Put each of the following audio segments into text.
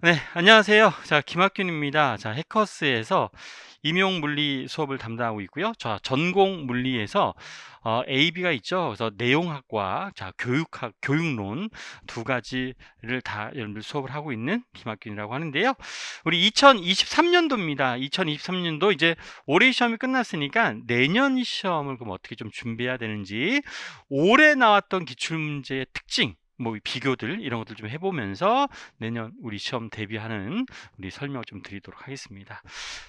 네, 안녕하세요. 자, 김학균입니다. 자, 해커스에서 임용 물리 수업을 담당하고 있고요. 자, 전공 물리에서 어, AB가 있죠. 그래서 내용학과, 자, 교육학, 교육론 두 가지를 다 여러분들 수업을 하고 있는 김학균이라고 하는데요. 우리 2023년도입니다. 2023년도 이제 올해 시험이 끝났으니까 내년 시험을 그럼 어떻게 좀 준비해야 되는지 올해 나왔던 기출문제의 특징 뭐 비교들 이런 것들 좀 해보면서 내년 우리 시험 대비하는 우리 설명 좀 드리도록 하겠습니다.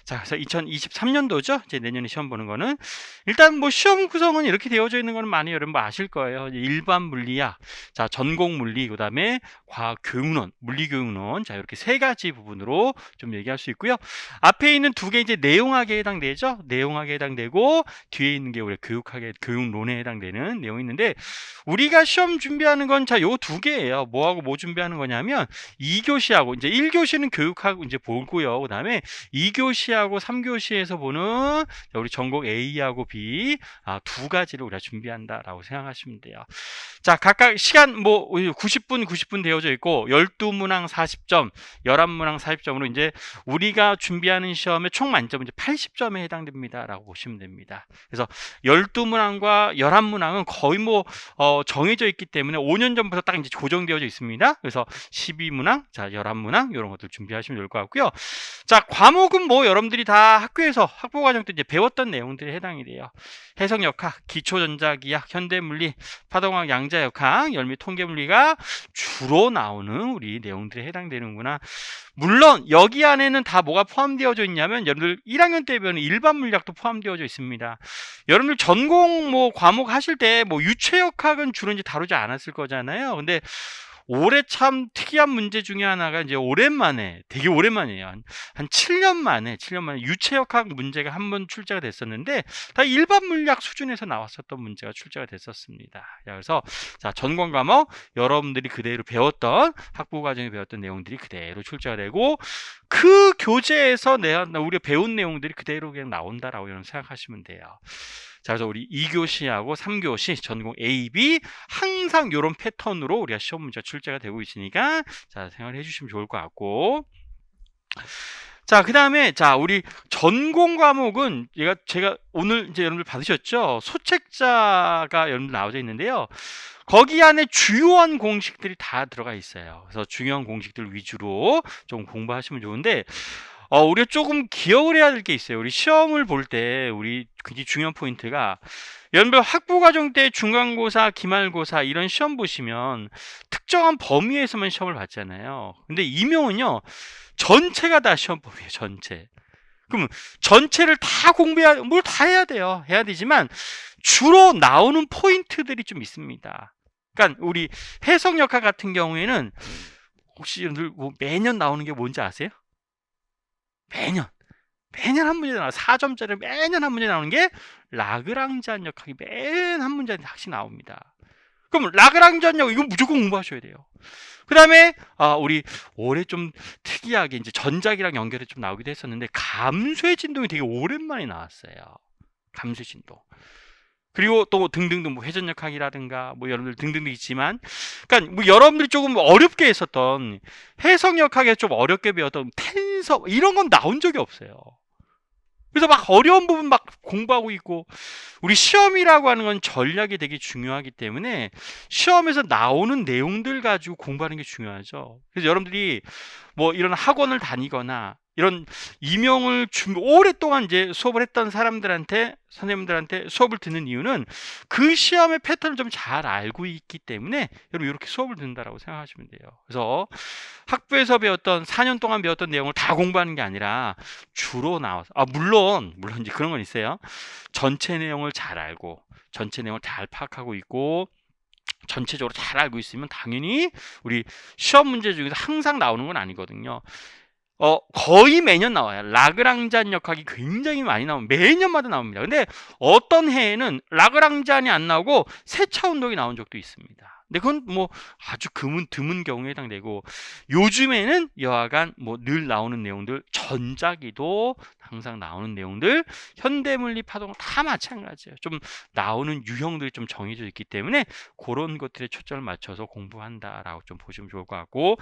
자, 그래서 2023년도죠. 이제 내년에 시험 보는 거는 일단 뭐 시험 구성은 이렇게 되어져 있는 거는 많이 여러분 뭐 아실 거예요. 일반 물리학, 자 전공 물리, 그다음에 과학 교육론, 물리 교육론, 자 이렇게 세 가지 부분으로 좀 얘기할 수 있고요. 앞에 있는 두 개 이제 내용학에 해당되죠. 내용학에 해당되고 뒤에 있는 게 우리 교육학에 교육론에 해당되는 내용이 있는데 우리가 시험 준비하는 건자요 두 개예요. 뭐하고 뭐 준비하는 거냐면 2교시하고 이제 1교시는 교육하고 이제 보고요. 그다음에 2교시하고 3교시에서 보는 자, 우리 전공 A하고 B 아, 두 가지를 우리가 준비한다라고 생각하시면 돼요. 자, 각각 시간 뭐 90분 90분 되어져 있고 12문항 40점, 11문항 40점으로 이제 우리가 준비하는 시험의 총 만점은 이제 80점에 해당됩니다라고 보시면 됩니다. 그래서 12문항과 11문항은 거의 뭐 어, 정해져 있기 때문에 5년 전부터 딱 이제 고정되어져 있습니다. 그래서 12문항, 자 11문항 이런 것들 준비하시면 좋을 것 같고요. 자 과목은 뭐 여러분들이 다 학교에서 학부 과정 때 이제 배웠던 내용들이 해당이 돼요. 해석역학, 기초전자기학, 현대물리, 파동학, 양자역학, 열미 통계물리가 주로 나오는 우리 내용들이 해당되는구나. 물론 여기 안에는 다 뭐가 포함되어져 있냐면 여러분들 1학년 때 배우는 일반 물리학도 포함되어져 있습니다. 여러분들 전공 뭐 과목 하실 때 뭐 유체역학은 주로 이제 다루지 않았을 거잖아요. 근데 올해 참 특이한 문제 중에 하나가 이제 오랜만에 되게 오랜만이에요. 한, 한 7년 만에 7년 만에 유체역학 문제가 한 번 출제가 됐었는데 다 일반 물리학 수준에서 나왔었던 문제가 출제가 됐었습니다. 그래서 자 전공 과목 여러분들이 그대로 배웠던 학부 과정에 배웠던 내용들이 그대로 출제가 되고 그 교재에서 내가 우리가 배운 내용들이 그대로 그냥 나온다라고 여러분 생각하시면 돼요. 자, 그래서 우리 2교시하고 3교시 전공 A, B 항상 이런 패턴으로 우리가 시험 문제가 출제가 되고 있으니까 자, 생각해 주시면 좋을 것 같고. 자, 그 다음에, 자, 우리 전공 과목은, 제가, 제가 오늘 이제 여러분들 받으셨죠? 소책자가 여러분들 나와져 있는데요. 거기 안에 주요한 공식들이 다 들어가 있어요. 그래서 중요한 공식들 위주로 좀 공부하시면 좋은데, 어, 우리가 조금 기억을 해야 될 게 있어요. 우리 시험을 볼 때, 우리 굉장히 중요한 포인트가, 여러분들 학부 과정 때 중간고사, 기말고사 이런 시험 보시면 특정한 범위에서만 시험을 봤잖아요. 근데 임용은요, 전체가 다 시험 범위에요, 전체. 그럼 전체를 다 공부해야, 뭘 다 해야 돼요. 해야 되지만 주로 나오는 포인트들이 좀 있습니다. 그러니까 우리 해석역학 같은 경우에는 혹시 여러분들 뭐 매년 나오는 게 뭔지 아세요? 매년. 매년 한 문제 나와 4점짜리 매년 한 문제 나오는 게 라그랑지안 역학이 맨한 문제 학씩 나옵니다. 그럼 라그랑지안 역 이건 무조건 공부하셔야 돼요. 그 다음에 아, 우리 올해 좀 특이하게 이제 전작이랑 연결해 좀 나오기도 했었는데 감수의 진동이 되게 오랜만에 나왔어요. 감수의 진동. 그리고 또 등등등 뭐 회전역학이라든가 뭐 여러분들 등등등 있지만 그러니까 뭐 여러분들이 조금 어렵게 했었던 해석역학에 좀 어렵게 배웠던 텐서 이런 건 나온 적이 없어요. 그래서 막 어려운 부분 막 공부하고 있고 우리 시험이라고 하는 건 전략이 되게 중요하기 때문에 시험에서 나오는 내용들 가지고 공부하는 게 중요하죠. 그래서 여러분들이 뭐 이런 학원을 다니거나 이런 임용을 오랫동안 이제 수업을 했던 사람들한테 선생님들한테 수업을 듣는 이유는 그 시험의 패턴을 좀 잘 알고 있기 때문에 여러분 이렇게 수업을 듣는다라고 생각하시면 돼요. 그래서 학부에서 배웠던 4년 동안 배웠던 내용을 다 공부하는 게 아니라 주로 나와서 아 물론 물론 이제 그런 건 있어요. 전체 내용을 잘 알고 전체 내용을 잘 파악하고 있고 전체적으로 잘 알고 있으면 당연히 우리 시험 문제 중에서 항상 나오는 건 아니거든요. 어, 거의 매년 나와요. 라그랑잔 역학이 굉장히 많이 나옵니다. 매년마다 나옵니다. 근데 어떤 해에는 라그랑잔이 안 나오고 세차 운동이 나온 적도 있습니다. 근데 그건 뭐 아주 드문 드문 경우에 해당되고 요즘에는 여하간 뭐 늘 나오는 내용들 전자기도 항상 나오는 내용들 현대물리 파동 다 마찬가지예요. 좀 나오는 유형들이 좀 정해져 있기 때문에 그런 것들에 초점을 맞춰서 공부한다라고 좀 보시면 좋을 것 같고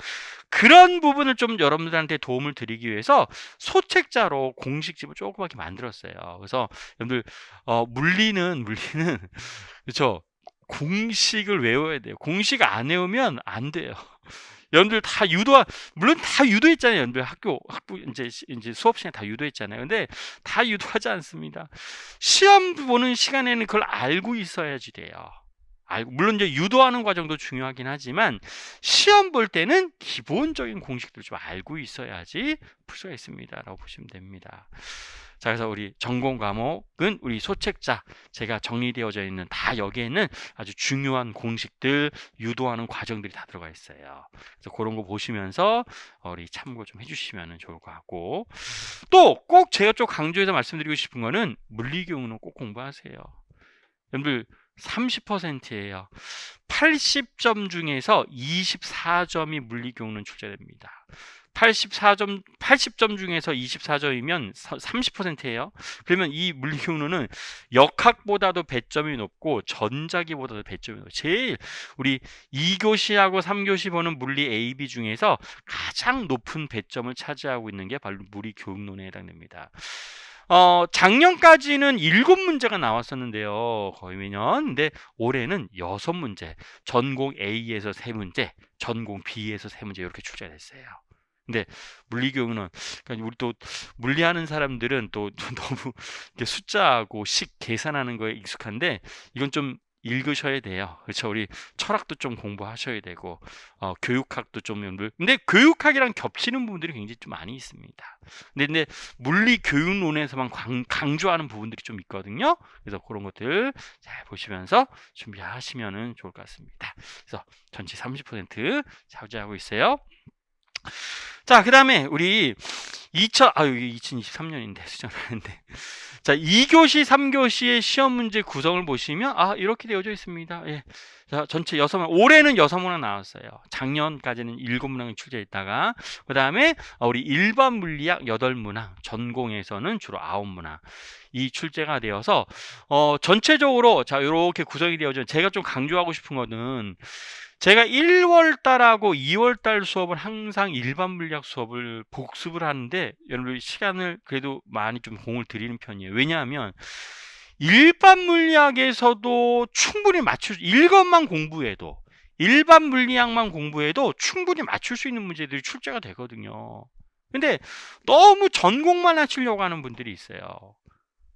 그런 부분을 좀 여러분들한테 도움을 드리기 위해서 소책자로 공식집을 조그맣게 만들었어요. 그래서 여러분들 어, 물리는 물리는 그렇죠. 공식을 외워야 돼요. 공식 안 외우면 안 돼요. 여러분들 다 유도 물론 다 유도했잖아요. 여러분들 학교 학부 이제 시- 이제 수업 시간에 다 유도했잖아요. 근데 다 유도하지 않습니다. 시험 보는 시간에는 그걸 알고 있어야지 돼요. 물론 이제 유도하는 과정도 중요하긴 하지만 시험 볼 때는 기본적인 공식들 좀 알고 있어야지 풀 수가 있습니다라고 보시면 됩니다. 자 그래서 우리 전공 과목은 우리 소책자 제가 정리되어져 있는 다 여기에는 아주 중요한 공식들 유도하는 과정들이 다 들어가 있어요. 그래서 그런 거 보시면서 어, 우리 참고 좀 해주시면 좋을 것 같고 또 꼭 제가 좀 강조해서 말씀드리고 싶은 거는 물리 교육은 꼭 공부하세요. 여러분들 30%예요. 80점 중에서 24점이 물리 교육은 출제됩니다. 84점, 80점 중에서 24점이면 30%예요. 그러면 이 물리교육은 역학보다도 배점이 높고 전자기보다도 배점이 높고 제일 우리 2교시하고 3교시 보는 물리 AB 중에서 가장 높은 배점을 차지하고 있는 게 바로 물리교육론에 해당됩니다. 어, 작년까지는 일곱 문제가 나왔었는데요. 거의 매년. 근데 올해는 여섯 문제. 전공 A에서 세 문제, 전공 B에서 세 문제 이렇게 출제가 됐어요. 근데 물리 교육은 그러니까 우리 또 물리하는 사람들은 또, 또 너무 숫자하고 식 계산하는 거에 익숙한데 이건 좀 읽으셔야 돼요. 그렇죠? 우리 철학도 좀 공부하셔야 되고 어, 교육학도 좀 연구. 근데 교육학이랑 겹치는 부분들이 굉장히 좀 많이 있습니다. 근데, 근데 물리 교육론에서만 강, 강조하는 부분들이 좀 있거든요. 그래서 그런 것들 잘 보시면서 준비하시면 좋을 것 같습니다. 그래서 전체 30% 차지하고 있어요. 자, 그 다음에 우리 2000, 아, 여기 2023년인데, 수정하는데. 자, 2교시, 3교시의 시험 문제 구성을 보시면, 아, 이렇게 되어져 있습니다. 예. 자, 전체 여섯 문 올해는 여섯 문항 나왔어요. 작년까지는 일곱 문항이 출제했다가, 그 다음에 우리 일반 물리학 여덟 문항, 전공에서는 주로 아홉 문항. 이 출제가 되어서, 어, 전체적으로, 자, 이렇게 구성이 되어져, 제가 좀 강조하고 싶은 거는, 제가 1월 달하고 2월 달 수업은 항상 일반 물리학 수업을 복습을 하는데 여러분 시간을 그래도 많이 좀 공을 들이는 편이에요. 왜냐하면 일반 물리학에서도 충분히 맞출 이것만 공부해도 일반 물리학만 공부해도 충분히 맞출 수 있는 문제들이 출제가 되거든요. 근데 너무 전공만 하시려고 하는 분들이 있어요.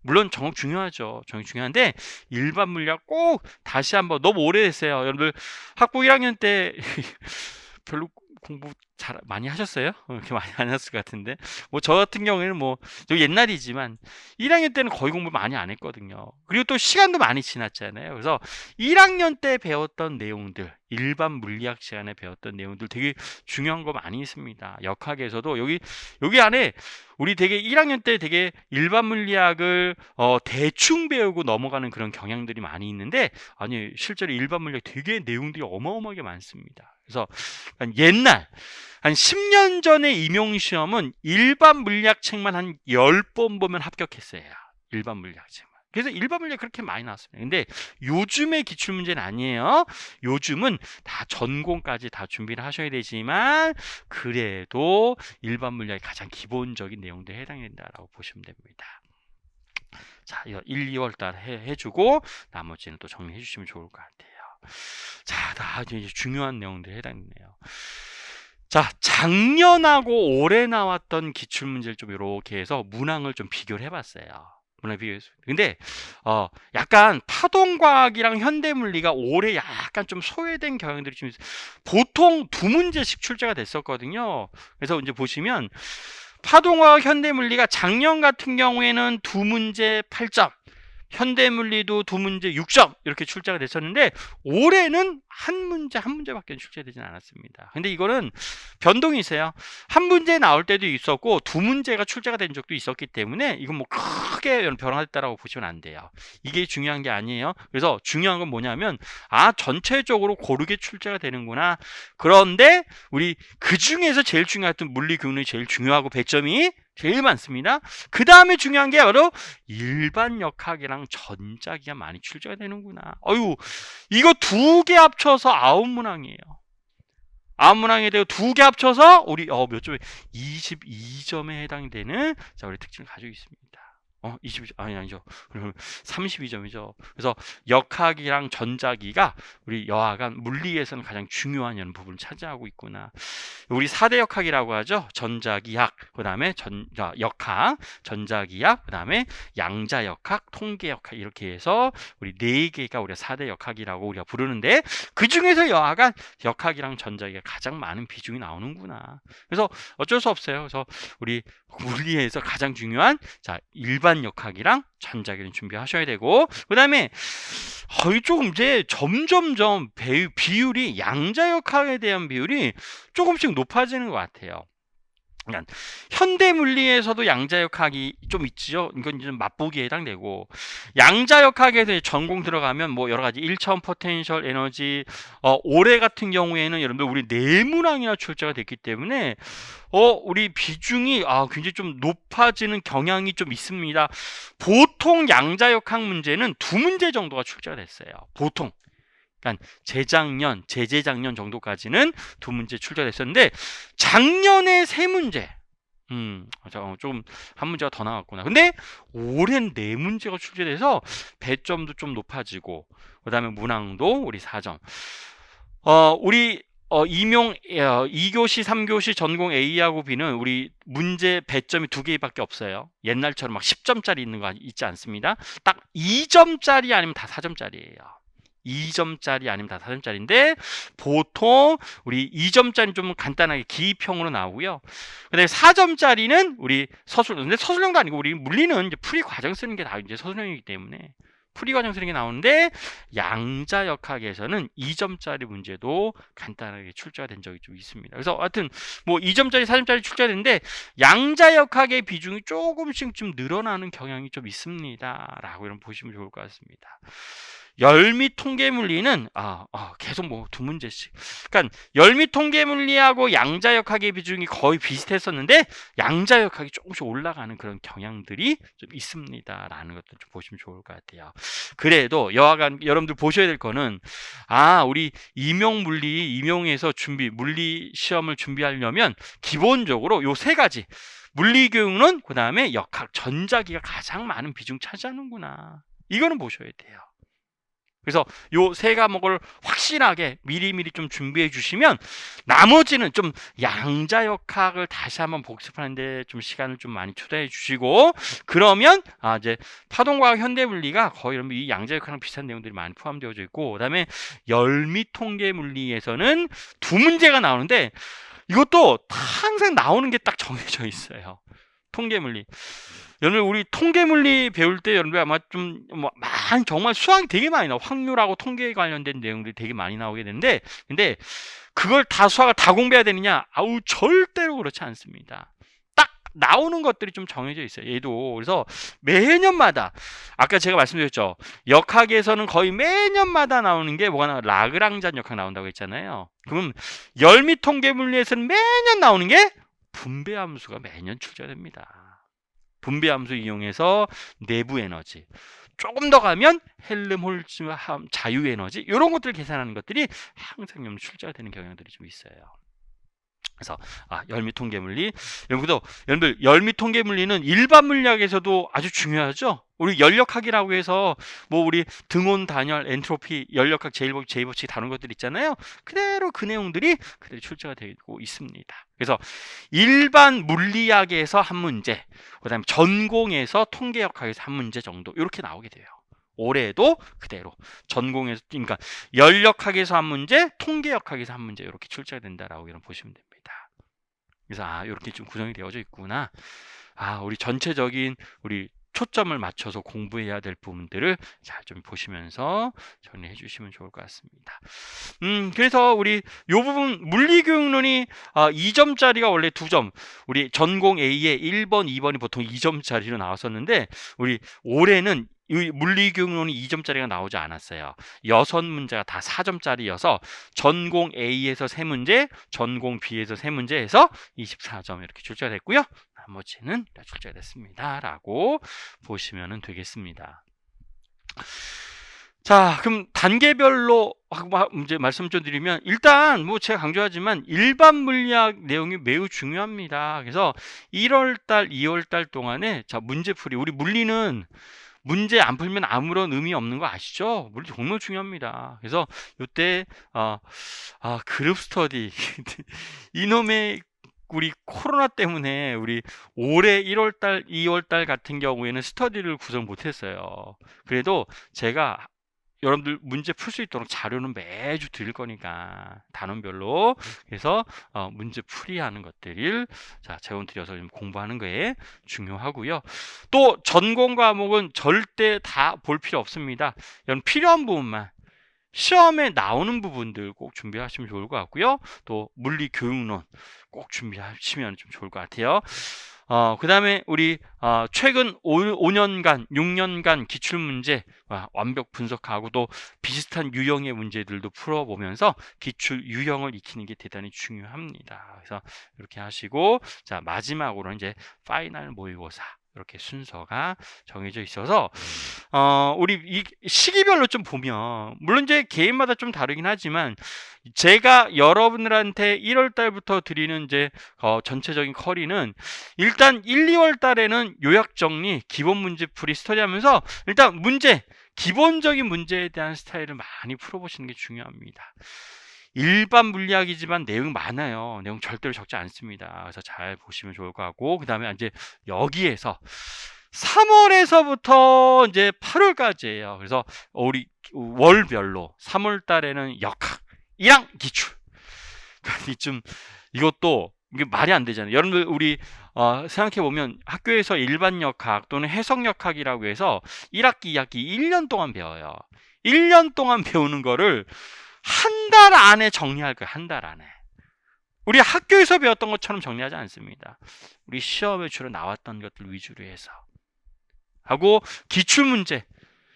물론 정업 중요하죠. 정업 중요한데 일반 물리학 꼭 다시 한번 너무 오래됐어요. 여러분들 학부 1학년 때 별로 공부 잘 많이 하셨어요? 어, 그렇게 많이 안 하셨을 것 같은데 뭐 저 같은 경우에는 뭐 저 옛날이지만 1학년 때는 거의 공부 많이 안 했거든요. 그리고 또 시간도 많이 지났잖아요. 그래서 1학년 때 배웠던 내용들 일반 물리학 시간에 배웠던 내용들 되게 중요한 거 많이 있습니다. 역학에서도 여기 여기 안에 우리 되게 1학년 때 되게 일반 물리학을 어, 대충 배우고 넘어가는 그런 경향들이 많이 있는데 아니 실제로 일반 물리학 되게 내용들이 어마어마하게 많습니다. 그래서 옛날 한 10년 전의 임용 시험은 일반 물리학 책만 한 10번 보면 합격했어요. 일반 물리학 책만. 그래서 일반 물리학 그렇게 많이 나왔습니다. 근데 요즘의 기출 문제는 아니에요. 요즘은 다 전공까지 다 준비를 하셔야 되지만 그래도 일반 물리학의 가장 기본적인 내용들에 해당이 된다라고 보시면 됩니다. 자, 이거 1, 2월 달 해, 해주고 나머지는 또 정리해 주시면 좋을 것 같아요. 자, 다 이제 중요한 내용들에 해당되네요. 자, 작년하고 올해 나왔던 기출 문제를 좀 이렇게 해서 문항을 좀 비교를 해봤어요. 문항 비교했어요. 근데 어, 약간 파동과학이랑 현대 물리가 올해 약간 좀 소외된 경향들이 좀 있어요. 보통 두 문제씩 출제가 됐었거든요. 그래서 이제 보시면 파동과학 현대 물리가 작년 같은 경우에는 두 문제 8점, 현대물리도 두 문제 6점 이렇게 출제가 됐었는데 올해는 한 문제 한 문제밖에 출제되진 않았습니다. 근데 이거는 변동이 있어요. 한 문제 나올 때도 있었고 두 문제가 출제가 된 적도 있었기 때문에 이건 뭐 크게 변화했다라고 보시면 안 돼요. 이게 중요한 게 아니에요. 그래서 중요한 건 뭐냐면 아 전체적으로 고르게 출제가 되는구나. 그런데 우리 그 중에서 제일 중요했던 물리 교훈이 제일 중요하고 배점이 제일 많습니다. 그 다음에 중요한 게 바로 일반 역학이랑 전자기가 많이 출제가 되는구나. 어유 이거 두 개 합쳐서 아홉 문항이에요. 아홉 문항에 대해 두 개 합쳐서 우리 어, 몇 점에 22점에 해당되는 자 우리 특징을 가지고 있습니다. 어, 22점 아니 아니죠. 그러면 32점이죠. 그래서 역학이랑 전자기가 우리 여하간 물리에서는 가장 중요한 이런 부분을 차지하고 있구나. 우리 4대 역학이라고 하죠. 전자기학, 그다음에 전 자, 역학, 전자기학, 그다음에 양자역학, 통계역학 이렇게 해서 우리 네 개가 우리가 4대 역학이라고 우리가 부르는데 그 중에서 여하간 역학이랑 전자기가 가장 많은 비중이 나오는구나. 그래서 어쩔 수 없어요. 그래서 우리 물리에서 가장 중요한 자 일반 역학이랑 전자기는 준비하셔야 되고 그 다음에 거의 조금 이제 점점점 배, 비율이 양자 역학에 대한 비율이 조금씩 높아지는 것 같아요. 그러니까 현대 물리에서도 양자역학이 좀 있죠. 이건 좀 맛보기에 해당되고 양자역학에서 전공 들어가면 뭐 여러 가지 1차원 포텐셜 에너지 어, 올해 같은 경우에는 여러분들 우리 네문항이나 출제가 됐기 때문에 어 우리 비중이 아 굉장히 좀 높아지는 경향이 좀 있습니다. 보통 양자역학 문제는 두 문제 정도가 출제가 됐어요. 보통 그러니까 재작년, 재재작년 정도까지는 두 문제 출제됐었는데 작년에 세 문제. 음, 좀 한 문제가 더 나왔구나. 근데 올해는 네 문제가 출제돼서 배점도 좀 높아지고 그다음에 문항도 우리 4점. 어, 우리 어, 임용 어, 2교시, 3교시 전공 A하고 B는 우리 문제 배점이 두 개밖에 없어요. 옛날처럼 막 10점짜리 있는 거 있지 않습니다. 딱 2점짜리 아니면 다 4점짜리예요. 2점짜리 아니면 다 4점짜리인데 보통 우리 2점짜리 좀 간단하게 기입형으로 나오고요. 그다음에 4점짜리는 우리 서술 근데 서술형도 아니고 우리 물리는 이제 풀이 과정 쓰는 게 다 이제 서술형이기 때문에 풀이 과정 쓰는 게 나오는데 양자 역학에서는 2점짜리 문제도 간단하게 출제가 된 적이 좀 있습니다. 그래서 하여튼 뭐 2점짜리, 4점짜리 출제되는데 양자 역학의 비중이 조금씩 좀 늘어나는 경향이 좀 있습니다라고 이런 보시면 좋을 것 같습니다. 열미 통계 물리는 아, 아, 계속 뭐 두 문제씩. 그러니까 열미 통계 물리하고 양자역학의 비중이 거의 비슷했었는데 양자역학이 조금씩 올라가는 그런 경향들이 좀 있습니다라는 것도 좀 보시면 좋을 것 같아요. 그래도 여하간 여러분들 보셔야 될 거는 아, 우리 임용 물리 임용에서 준비 물리 시험을 준비하려면 기본적으로 요 세 가지 물리 교육은 그 다음에 역학 전자기가 가장 많은 비중 차지하는구나. 이거는 보셔야 돼요. 그래서 요 세 과목을 확실하게 미리미리 좀 준비해 주시면 나머지는 좀 양자 역학을 다시 한번 복습하는데 좀 시간을 좀 많이 투자해 주시고 그러면 아 이제 파동과학 현대 물리가 거의 이 양자 역학랑 비슷한 내용들이 많이 포함되어져 있고 그다음에 열미 통계 물리에서는 두 문제가 나오는데 이것도 항상 나오는 게 딱 정해져 있어요. 통계 물리. 여러분 우리 통계 물리 배울 때 여러분들 아마 좀 뭐 많이 정말 수학이 되게 많이 나와 확률하고 통계에 관련된 내용들이 되게 많이 나오게 되는데 근데 그걸 다 수학을 다 공부해야 되느냐? 아우 절대로 그렇지 않습니다. 딱 나오는 것들이 좀 정해져 있어요. 얘도 그래서 매년마다 아까 제가 말씀드렸죠. 역학에서는 거의 매년마다 나오는 게 뭐가 나 라그랑잔 역학 나온다고 했잖아요. 그럼 열미 통계 물리에서는 매년 나오는 게 분배 함수가 매년 출제됩니다. 분배 함수 이용해서 내부 에너지 조금 더 가면 헬름홀츠 자유 에너지 이런 것들을 계산하는 것들이 항상 좀 출제가 되는 경향들이 좀 있어요. 그래서 아, 열미 통계 물리 여러분도 여러분들 열미 통계 물리는 일반 물리학에서도 아주 중요하죠. 우리 연력학이라고 해서 뭐 우리 등온 단열 엔트로피 연력학 제일법 제일법칙 다룬 것들 있잖아요. 그대로 그 내용들이 그대로 출제가 되고 있습니다. 그래서 일반 물리학에서 한 문제, 그다음에 전공에서 통계역학에서 한 문제 정도 이렇게 나오게 돼요. 올해도 그대로 전공에서 그러니까 연력학에서 한 문제, 통계역학에서 한 문제 이렇게 출제가 된다라고 이런 보시면 됩니다. 그래서 아 이렇게 좀 구성이 되어져 있구나. 아 우리 전체적인 우리 초점을 맞춰서 공부해야 될 부분들을 잘좀 보시면서 정리해 주시면 좋을 것 같습니다. 음, 그래서 우리 요 부분 물리교육론이 아, 2점짜리가 원래 2점, 우리 전공 A의 1번, 2번이 보통 2점짜리로 나왔었는데 우리 올해는 이 물리교육론이 2점짜리가 나오지 않았어요. 여섯 문제가 다 4점짜리여서 전공 A에서 3문제, 전공 B에서 3문제 해서 24점 이렇게 출제가 됐고요. 나머지는 다 출제가 됐습니다. 라고 보시면 되겠습니다. 자, 그럼 단계별로 이제 말씀 좀 드리면 일단 뭐 제가 강조하지만 일반 물리학 내용이 매우 중요합니다. 그래서 1월 달, 2월 달 동안에 자, 문제풀이 우리 물리는 문제 안 풀면 아무런 의미 없는 거 아시죠? 물리 정말 중요합니다. 그래서 이때 어, 아, 그룹 스터디 이놈의 우리 코로나 때문에 우리 올해 1월달, 2월달 같은 경우에는 스터디를 구성 못했어요. 그래도 제가 여러분들 문제 풀 수 있도록 자료는 매주 드릴 거니까 단원별로 그래서 어, 문제 풀이하는 것들을 자 재원 드려서 좀 공부하는 거에 중요하고요. 또 전공 과목은 절대 다 볼 필요 없습니다. 이런 필요한 부분만 시험에 나오는 부분들 꼭 준비하시면 좋을 것 같고요. 또 물리 교육론 꼭 준비하시면 좀 좋을 것 같아요. 어, 그 다음에 우리 어, 최근 5, 년간 6년간 기출문제 어, 완벽 분석하고 또 비슷한 유형의 문제들도 풀어보면서 기출 유형을 익히는 게 대단히 중요합니다. 그래서 이렇게 하시고 자 마지막으로 이제 파이널 모의고사 이렇게 순서가 정해져 있어서 어 우리 이 시기별로 좀 보면 물론 이제 개인마다 좀 다르긴 하지만 제가 여러분들한테 1월 달부터 드리는 이제 어 전체적인 커리는 일단 1, 2월 달에는 요약 정리, 기본 문제 풀이 스터디하면서 일단 문제 기본적인 문제에 대한 스타일을 많이 풀어보시는 게 중요합니다. 일반 물리학이지만 내용 많아요. 내용 절대로 적지 않습니다. 그래서 잘 보시면 좋을 것 같고 그 다음에 이제 여기에서 3월에서부터 이제 8월까지예요. 그래서 우리 월별로 3월 달에는 역학, 1학 기출. 좀 이것도 이게 말이 안 되잖아요. 여러분들 우리 어, 생각해 보면 학교에서 일반 역학 또는 해석 역학이라고 해서 1학기, 2학기 1년 동안 배워요. 1년 동안 배우는 거를 한 달 안에 정리할 거예요. 한 달 안에. 우리 학교에서 배웠던 것처럼 정리하지 않습니다. 우리 시험에 주로 나왔던 것들 위주로 해서. 하고 기출 문제.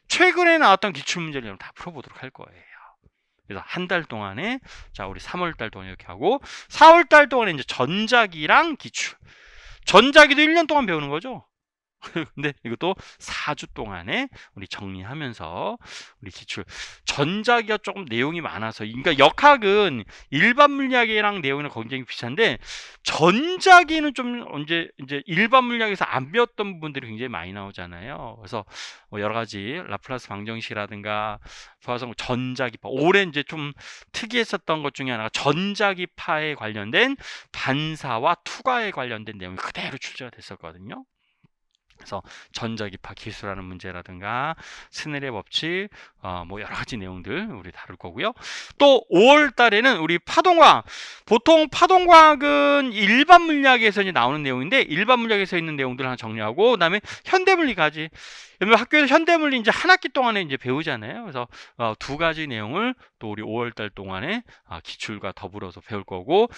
최근에 나왔던 기출 문제를 다 풀어보도록 할 거예요. 그래서 한 달 동안에 자 우리 3월 달 동안 이렇게 하고 4월 달 동안에 이제 전자기랑 기출. 전자기도 1년 동안 배우는 거죠. 근데 이것도 4주 동안에 우리 정리하면서 우리 기출 전자기가 조금 내용이 많아서 그러니까 역학은 일반 물리학이랑 내용이 굉장히 비슷한데 전자기는 좀 언제 이제 일반 물리학에서 안 배웠던 부분들이 굉장히 많이 나오잖아요. 그래서 뭐 여러 가지 라플라스 방정식이라든가 포화성 전자기파 올해 이제 좀 특이했었던 것 중에 하나가 전자기파에 관련된 반사와 투과에 관련된 내용이 그대로 출제가 됐었거든요. 그래서 전자기파 기술하는 문제라든가 스넬의 법칙 어, 뭐 여러 가지 내용들 우리 다룰 거고요. 또 5월 달에는 우리 파동과학 보통 파동과학은 일반 물리학에서 이제 나오는 내용인데 일반 물리학에서 있는 내용들을 하나 정리하고 그다음에 현대 물리까지 여러분 학교에서 현대 물리 이제 한 학기 동안에 이제 배우잖아요. 그래서 어, 두 가지 내용을 또 우리 5월 달 동안에 아, 기출과 더불어서 배울 거고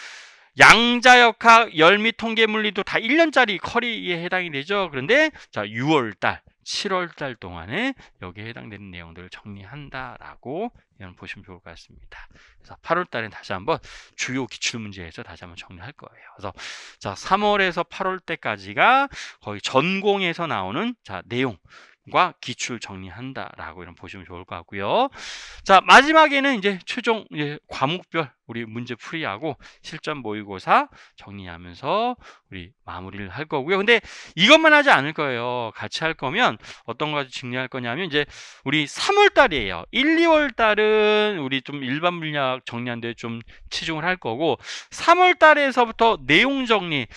양자역학, 열미 통계 물리도 다 1년짜리 커리에 해당이 되죠. 그런데 자 6월달, 7월달 동안에 여기에 해당되는 내용들을 정리한다라고 보시면 좋을 것 같습니다. 그래서 8월달에 다시 한번 주요 기출문제에서 다시 한번 정리할 거예요. 그래서 자 3월에서 8월 때까지가 거의 전공에서 나오는 자 내용 과 기출 정리한다라고 이런 보시면 좋을 것 같고요. 자 마지막에는 이제 최종 과목별 우리 문제 풀이하고 실전 모의고사 정리하면서 우리 마무리를 할 거고요. 근데 이것만 하지 않을 거예요. 같이 할 거면 어떤 가지 정리할 거냐면 이제 우리 3월 달이에요. 1, 2월 달은 우리 좀 일반 물리학 정리한 데좀 치중을 할 거고 3월 달에서부터 내용 정리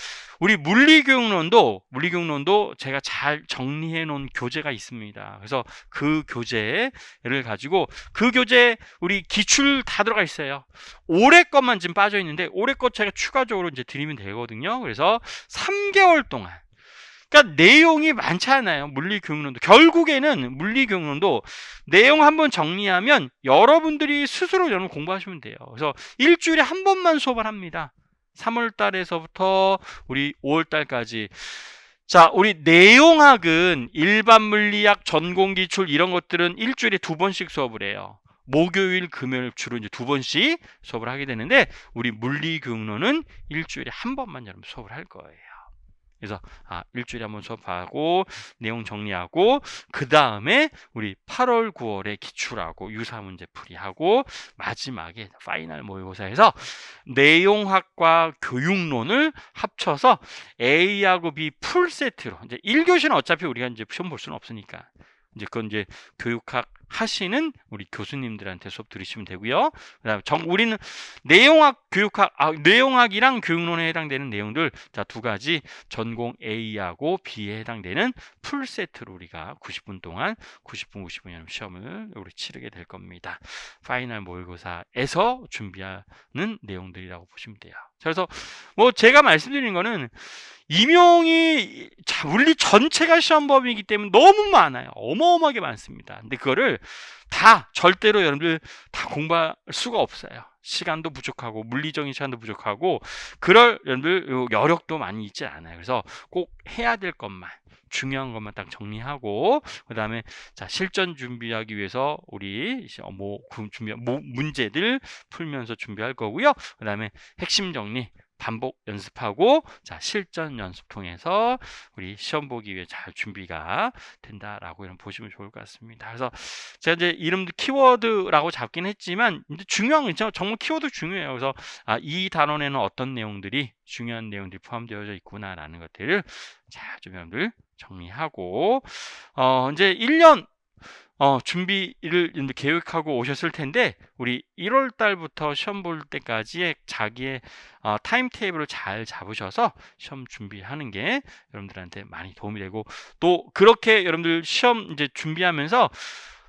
우리 물리교육론도 물리교육론도 제가 잘 정리해 놓은 교재가 있습니다. 그래서 그 교재를 가지고 그 교재 우리 기출 다 들어가 있어요. 올해 것만 지금 빠져 있는데 올해 것 제가 추가적으로 이제 드리면 되거든요. 그래서 3개월 동안 그러니까 내용이 많지 않아요. 물리 교육론도. 결국에는 물리 교육론도 내용 한번 정리하면 여러분들이 스스로 여러분 공부하시면 돼요. 그래서 일주일에 한 번만 수업을 합니다. 3월 달에서부터 우리 5월 달까지. 자, 우리 내용학은 일반 물리학, 전공 기출 이런 것들은 일주일에 두 번씩 수업을 해요. 목요일, 금요일 주로 이제 두 번씩 수업을 하게 되는데 우리 물리 교육론은 일주일에 한 번만 여러분 수업을 할 거예요. 그래서 아, 일주일에 한 번 수업하고 내용 정리하고 그 다음에 우리 8월, 9월에 기출하고 유사 문제 풀이하고 마지막에 파이널 모의고사에서 내용학과 교육론을 합쳐서 A하고 B 풀 세트로 이제 1교시는 어차피 우리가 이제 시험 볼 수는 없으니까 이제 그건 이제 교육학 하시는 우리 교수님들한테 수업 들으시면 되고요. 그다음에 정 우리는 내용학 교육학 아, 내용학이랑 교육론에 해당되는 내용들 자 두 가지 전공 A하고 B에 해당되는 풀 세트로 우리가 90분 동안 90분 90분 시험을 우리 치르게 될 겁니다. 파이널 모의고사에서 준비하는 내용들이라고 보시면 돼요. 그래서 뭐 제가 말씀드린 거는 임용이 자, 물리 전체가 시험 범위이기 때문에 너무 많아요. 어마어마하게 많습니다. 근데 그거를 다 절대로 여러분들 다 공부할 수가 없어요. 시간도 부족하고 물리적인 시간도 부족하고 그럴 여러분들 요 여력도 많이 있지 않아요. 그래서 꼭 해야 될 것만 중요한 것만 딱 정리하고 그다음에 자 실전 준비하기 위해서 우리 뭐 준비 뭐 문제들 풀면서 준비할 거고요. 그다음에 핵심 정리 반복 연습하고 자 실전 연습 통해서 우리 시험 보기 위해 잘 준비가 된다라고 이런 보시면 좋을 것 같습니다. 그래서 제가 이제 이름도 키워드라고 잡긴 했지만 근데 중요한 건 있죠. 정말 키워드 중요해요. 그래서 아, 이 단원에는 어떤 내용들이 중요한 내용들이 포함되어 있구나라는 것들을 잘좀 여러분들 정리하고 어 이제 1년 어, 준비를 계획하고 오셨을 텐데 우리 1월 달부터 시험 볼 때까지의 자기의 어, 타임 테이블을 잘 잡으셔서 시험 준비하는 게 여러분들한테 많이 도움이 되고 또 그렇게 여러분들 시험 이제 준비하면서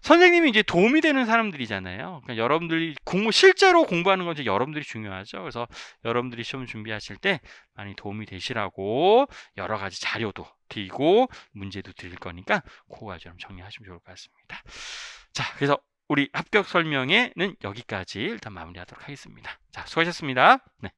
선생님이 이제 도움이 되는 사람들이잖아요. 그러니까 여러분들이 공부 실제로 공부하는 건 이제 여러분들이 중요하죠. 그래서 여러분들이 시험 준비하실 때 많이 도움이 되시라고 여러 가지 자료도 드리고 문제도 드릴 거니까 그거 좀 정리하시면 좋을 것 같습니다. 자, 그래서 우리 합격 설명회는 여기까지 일단 마무리하도록 하겠습니다. 자, 수고하셨습니다. 네.